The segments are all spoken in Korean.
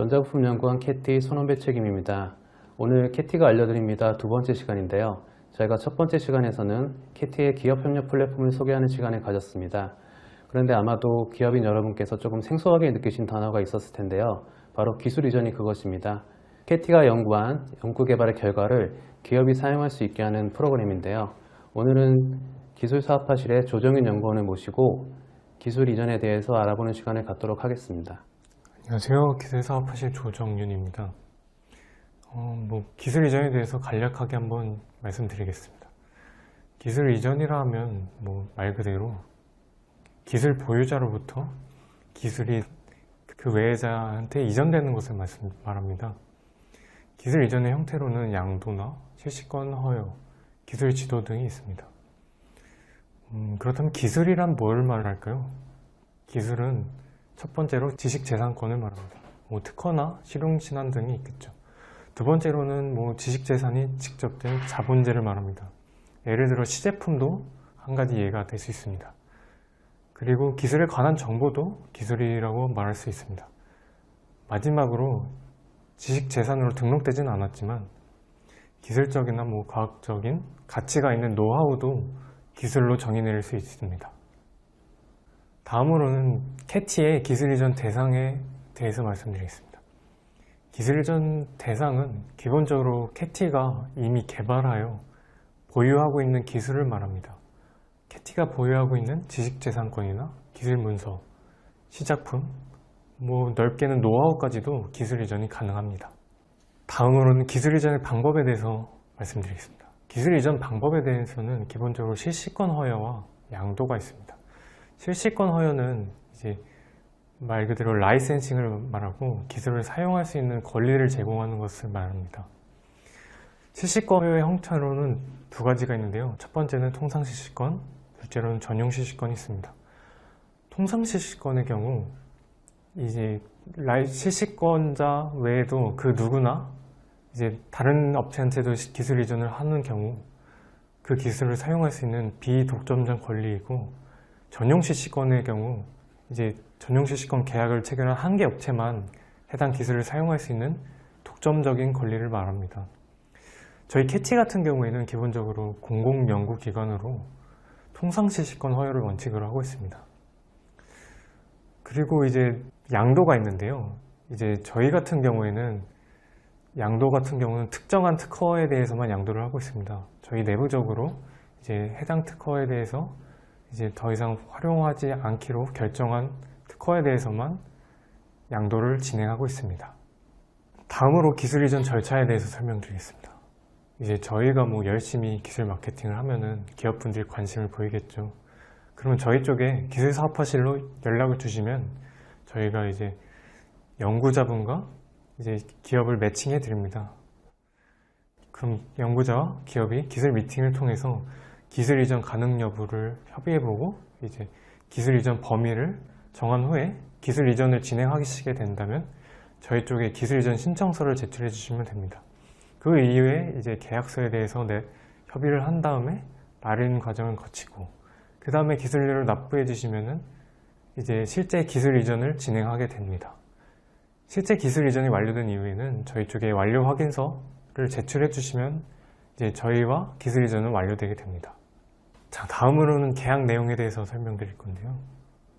전자부품 연구원 캐티 손원배 책임입니다. 오늘 캐티가 알려드립니다. 두 번째 시간인데요. 저희가 첫 번째 시간에서는 캐티의 기업 협력 플랫폼을 소개하는 시간을 가졌습니다. 그런데 아마도 기업인 여러분께서 조금 생소하게 느끼신 단어가 있었을 텐데요. 바로 기술 이전이 그것입니다. 캐티가 연구한 연구 개발의 결과를 기업이 사용할 수 있게 하는 프로그램인데요. 오늘은 기술사업화실의 조정윤 연구원을 모시고 기술 이전에 대해서 알아보는 시간을 갖도록 하겠습니다. 안녕하세요. 기술 사업하실 조정윤입니다. 어, 뭐 기술 이전에 대해서 간략하게 한번 말씀드리겠습니다. 기술 이전이라 하면 뭐 말 그대로 기술 보유자로부터 기술이 그 외자한테 이전되는 것을 말씀, 말합니다. 기술 이전의 형태로는 양도나 실시권 허용, 기술 지도 등이 있습니다. 음, 그렇다면 기술이란 뭘 말할까요? 기술은 첫 번째로 지식재산권을 말합니다. 뭐 특허나 실용신안 등이 있겠죠. 두 번째로는 뭐 지식재산이 직접 된 자본재를 말합니다. 예를 들어 시제품도 한 가지 예가 될 수 있습니다. 그리고 기술에 관한 정보도 기술이라고 말할 수 있습니다. 마지막으로 지식재산으로 등록되지는 않았지만 기술적이나 뭐 과학적인 가치가 있는 노하우도 기술로 정의 내릴 수 있습니다. 다음으로는 캐티의 기술 이전 대상에 대해서 말씀드리겠습니다. 기술 이전 대상은 기본적으로 캐티가 이미 개발하여 보유하고 있는 기술을 말합니다. 캐티가 보유하고 있는 지식재산권이나 기술 문서, 시작품, 뭐 넓게는 노하우까지도 기술 이전이 가능합니다. 다음으로는 기술 이전의 방법에 대해서 말씀드리겠습니다. 기술 이전 방법에 대해서는 기본적으로 실시권 허여와 양도가 있습니다. 실시권 허여는 이제 말 그대로 라이센싱을 말하고 기술을 사용할 수 있는 권리를 제공하는 것을 말합니다. 실시권 허여의 형태로는 두 가지가 있는데요. 첫 번째는 통상 실시권, 둘째로는 전용 실시권이 있습니다. 통상 실시권의 경우 이제 라이 실시권자 외에도 그 누구나 이제 다른 업체한테도 기술 이전을 하는 경우 그 기술을 사용할 수 있는 비독점적 권리이고 전용 실시권의 경우 이제 전용 실시권 계약을 체결한 한 개 업체만 해당 기술을 사용할 수 있는 독점적인 권리를 말합니다. 저희 캐티 같은 경우에는 기본적으로 공공연구기관으로 통상 실시권 허여를 원칙으로 하고 있습니다. 그리고 이제 양도가 있는데요. 이제 저희 같은 경우에는 양도 같은 경우는 특정한 특허에 대해서만 양도를 하고 있습니다. 저희 내부적으로 이제 해당 특허에 대해서 이제 더 이상 활용하지 않기로 결정한 특허에 대해서만 양도를 진행하고 있습니다. 다음으로 기술 이전 절차에 대해서 설명드리겠습니다. 이제 저희가 뭐 열심히 기술 마케팅을 하면은 기업분들이 관심을 보이겠죠. 그러면 저희 쪽에 기술 사업화실로 연락을 주시면 저희가 이제 연구자분과 이제 기업을 매칭해 드립니다. 그럼 연구자와 기업이 기술 미팅을 통해서 기술 이전 가능 여부를 협의해보고 이제 기술 이전 범위를 정한 후에 기술 이전을 진행하시게 된다면 저희 쪽에 기술 이전 신청서를 제출해 주시면 됩니다. 그 이후에 이제 계약서에 대해서 내 협의를 한 다음에 날인 과정을 거치고 그 다음에 기술료를 납부해 주시면은 이제 실제 기술 이전을 진행하게 됩니다. 실제 기술 이전이 완료된 이후에는 저희 쪽에 완료 확인서를 제출해 주시면 이제 저희와 기술 이전은 완료되게 됩니다. 자, 다음으로는 계약 내용에 대해서 설명드릴 건데요.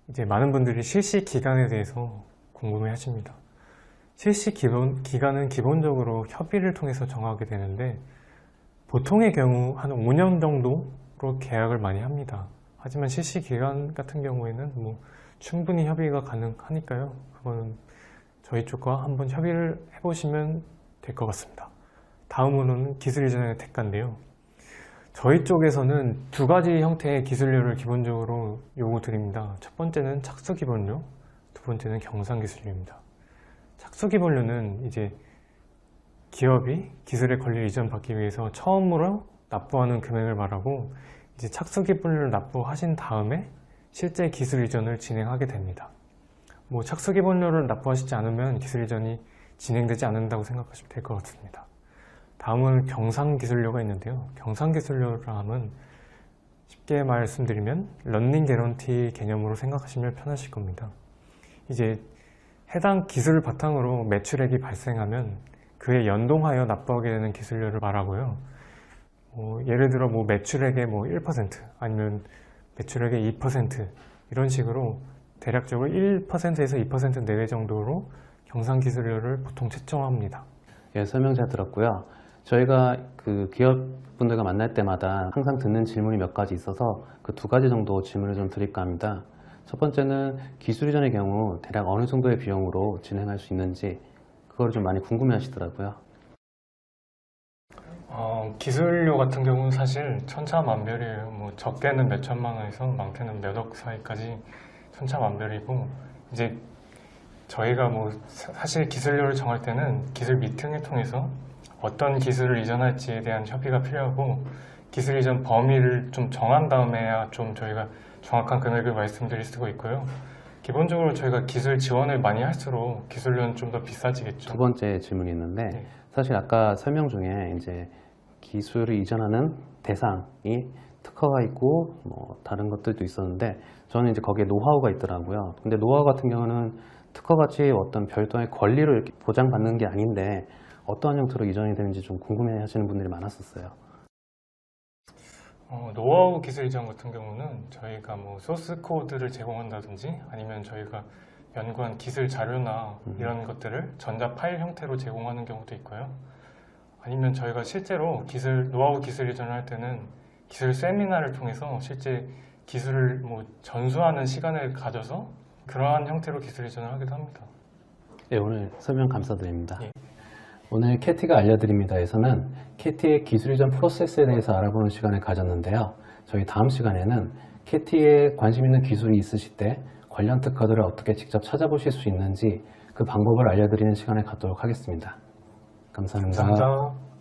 이제 많은 분들이 실시 기간에 대해서 궁금해 하십니다. 실시 기본, 기간은 기본적으로 협의를 통해서 정하게 되는데 보통의 경우 한 5년 정도로 계약을 많이 합니다. 하지만 실시 기간 같은 경우에는 뭐 충분히 협의가 가능하니까요. 그거는 저희 쪽과 한번 협의를 해보시면 될 것 같습니다. 다음으로는 기술 이전의 대가인데요. 저희 쪽에서는 두 가지 형태의 기술료를 기본적으로 요구드립니다. 첫 번째는 착수 기본료, 두 번째는 경상 기술료입니다. 착수 기본료는 이제 기업이 기술의 권리를 이전 받기 위해서 처음으로 납부하는 금액을 말하고 이제 착수 기본료를 납부하신 다음에 실제 기술 이전을 진행하게 됩니다. 뭐 착수 기본료를 납부하시지 않으면 기술 이전이 진행되지 않는다고 생각하시면 될 것 같습니다. 다음은 경상기술료가 있는데요. 경상기술료라 함은 쉽게 말씀드리면 런닝 개런티 개념으로 생각하시면 편하실 겁니다. 이제 해당 기술을 바탕으로 매출액이 발생하면 그에 연동하여 납부하게 되는 기술료를 말하고요. 뭐 예를 들어 뭐 매출액의 뭐 1% 아니면 매출액의 2% 이런 식으로 대략적으로 1%에서 2% 내외 정도로 경상기술료를 보통 책정합니다. 예, 설명 잘 들었고요. 저희가 그 기업분들과 만날 때마다 항상 듣는 질문이 몇 가지 있어서 그 두 가지 정도 질문을 좀 드릴까 합니다. 첫 번째는 기술 이전의 경우 대략 어느 정도의 비용으로 진행할 수 있는지 그거를 좀 많이 궁금해 하시더라고요. 어, 기술료 같은 경우는 사실 천차만별이에요. 뭐 적게는 몇 천만 원에서 많게는 몇 억 사이까지 천차만별이고 이제 저희가 뭐 사- 사실 기술료를 정할 때는 기술 미팅을 통해서 어떤 기술을 이전할지에 대한 협의가 필요하고 기술 이전 범위를 좀 정한 다음에야 좀 저희가 정확한 금액을 말씀드릴 수가 있고요. 기본적으로 저희가 기술 지원을 많이 할수록 기술료는 좀 더 비싸지겠죠. 두 번째 질문이 있는데 네. 사실 아까 설명 중에 이제 기술을 이전하는 대상이 특허가 있고 뭐 다른 것들도 있었는데 저는 이제 거기에 노하우가 있더라고요. 근데 노하우 같은 경우는 특허같이 어떤 별도의 권리를 이렇게 보장받는 게 아닌데 어떠한 형태로 이전이 되는지 좀 궁금해 하시는 분들이 많았었어요. 어, 노하우 기술 이전 같은 경우는 저희가 뭐 소스 코드를 제공한다든지 아니면 저희가 연구한 기술 자료나 이런 것들을 전자 파일 형태로 제공하는 경우도 있고요. 아니면 저희가 실제로 기술 노하우 기술 이전을 할 때는 기술 세미나를 통해서 실제 기술을 뭐 전수하는 시간을 가져서 그러한 형태로 기술 이전을 하기도 합니다. 네, 오늘 설명 감사드립니다. 예. 오늘 캐티가 알려드립니다에서는 캐티의 기술 이전 프로세스에 대해서 알아보는 시간을 가졌는데요. 저희 다음 시간에는 캐티에 관심 있는 기술이 있으실 때 관련 특허들을 어떻게 직접 찾아보실 수 있는지 그 방법을 알려드리는 시간을 갖도록 하겠습니다. 감사합니다. 감사합니다.